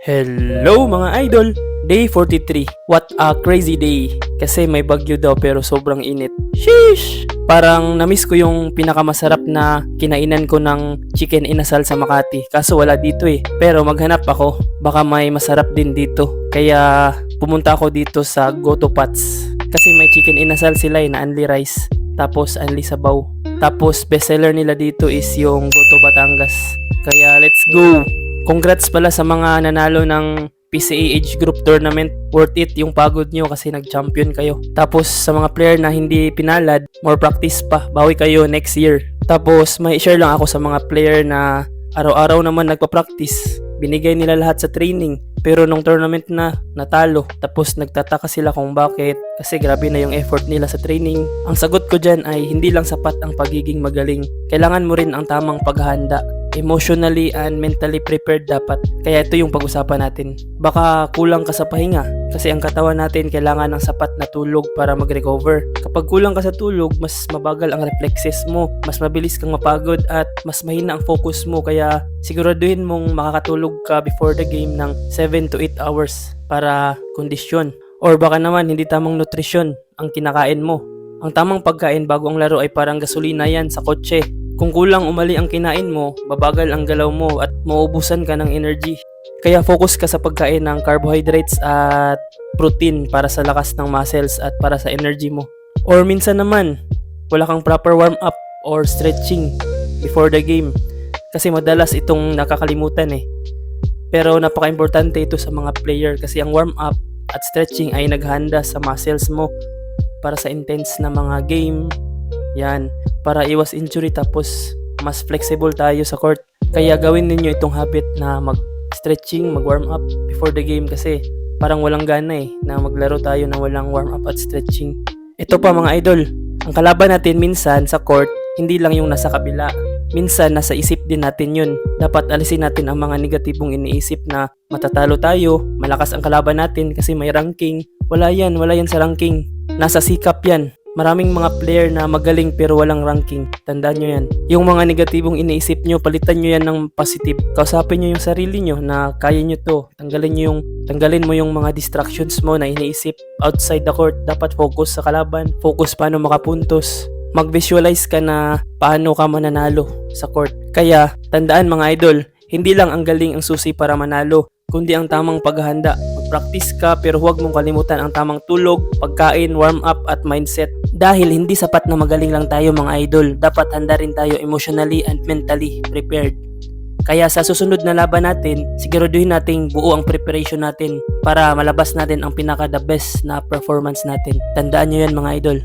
Hello mga idol! Day 43. What a crazy day. Kasi may bagyo daw pero sobrang init. Sheesh! Parang namiss ko yung pinakamasarap na kinainan ko ng chicken inasal sa Makati. Kaso wala dito eh. Pero maghanap ako. Baka may masarap din dito. Kaya pumunta ako dito sa Goto Pats. Kasi may chicken inasal sila eh na only rice. Tapos only sabaw. Tapos bestseller nila dito is yung Goto Batangas. Kaya let's go! Congrats pala sa mga nanalo ng PCA Age Group Tournament. Worth it yung pagod nyo kasi nag-champion kayo. Tapos sa mga player na hindi pinalad, more practice pa. Bawi kayo next year. Tapos may share lang ako sa mga player na araw-araw naman nagpa-practice. Binigay nila lahat sa training. Pero nung tournament na, natalo. Tapos nagtataka sila kung bakit. Kasi grabe na yung effort nila sa training. Ang sagot ko dyan ay hindi lang sapat ang pagiging magaling. Kailangan mo rin ang tamang paghahanda emotionally and mentally prepared dapat. Kaya ito yung pag-usapan natin. Baka kulang ka sa pahinga kasi ang katawan natin kailangan ng sapat na tulog para mag-recover. Kapag kulang ka sa tulog, mas mabagal ang reflexes mo, mas mabilis kang mapagod at mas mahina ang focus mo kaya siguraduhin mong makakatulog ka before the game ng 7 to 8 hours para kondisyon. Or baka naman hindi tamang nutrisyon ang kinakain mo. Ang tamang pagkain bago ang laro ay parang gasolina yan sa kotse. Kung kulang umali ang kinain mo, babagal ang galaw mo at mauubusan ka ng energy. Kaya focus ka sa pagkain ng carbohydrates at protein para sa lakas ng muscles at para sa energy mo. Or minsan naman, wala kang proper warm up or stretching before the game. Kasi madalas itong nakakalimutan eh. Pero napaka-importante ito sa mga player kasi ang warm up at stretching ay naghanda sa muscles mo para sa intense na mga game. Yan, para iwas injury tapos mas flexible tayo sa court. Kaya gawin ninyo itong habit na mag-stretching, mag-warm up before the game kasi parang walang gana eh na maglaro tayo na walang warm up at stretching. Ito pa mga idol, ang kalaban natin minsan sa court, hindi lang yung nasa kabila. Minsan nasa isip din natin yun. Dapat alisin natin ang mga negatibong iniisip na matatalo tayo, malakas ang kalaban natin kasi may ranking. Wala yan, wala yan sa ranking. Nasa sikap yan. Maraming mga player na magaling pero walang ranking. Tandaan nyo yan. Yung mga negatibong iniisip nyo, palitan nyo yan ng positive. Kausapin nyo yung sarili nyo na kaya nyo to. Tanggalin nyo yung, tanggalin mo yung mga distractions mo na iniisip outside the court. Dapat focus sa kalaban. Focus paano makapuntos. Mag-visualize ka na paano ka mananalo sa court. Kaya, tandaan mga idol, hindi lang ang galing ang susi para manalo, kundi ang tamang paghahanda. Mag-practice ka pero huwag mong kalimutan ang tamang tulog, pagkain, warm up at mindset. Dahil hindi sapat na magaling lang tayo mga idol, dapat handa rin tayo emotionally and mentally prepared. Kaya sa susunod na laban natin, siguraduhin nating buo ang preparation natin para malabas natin ang pinaka the best na performance natin. Tandaan nyo yan mga idol.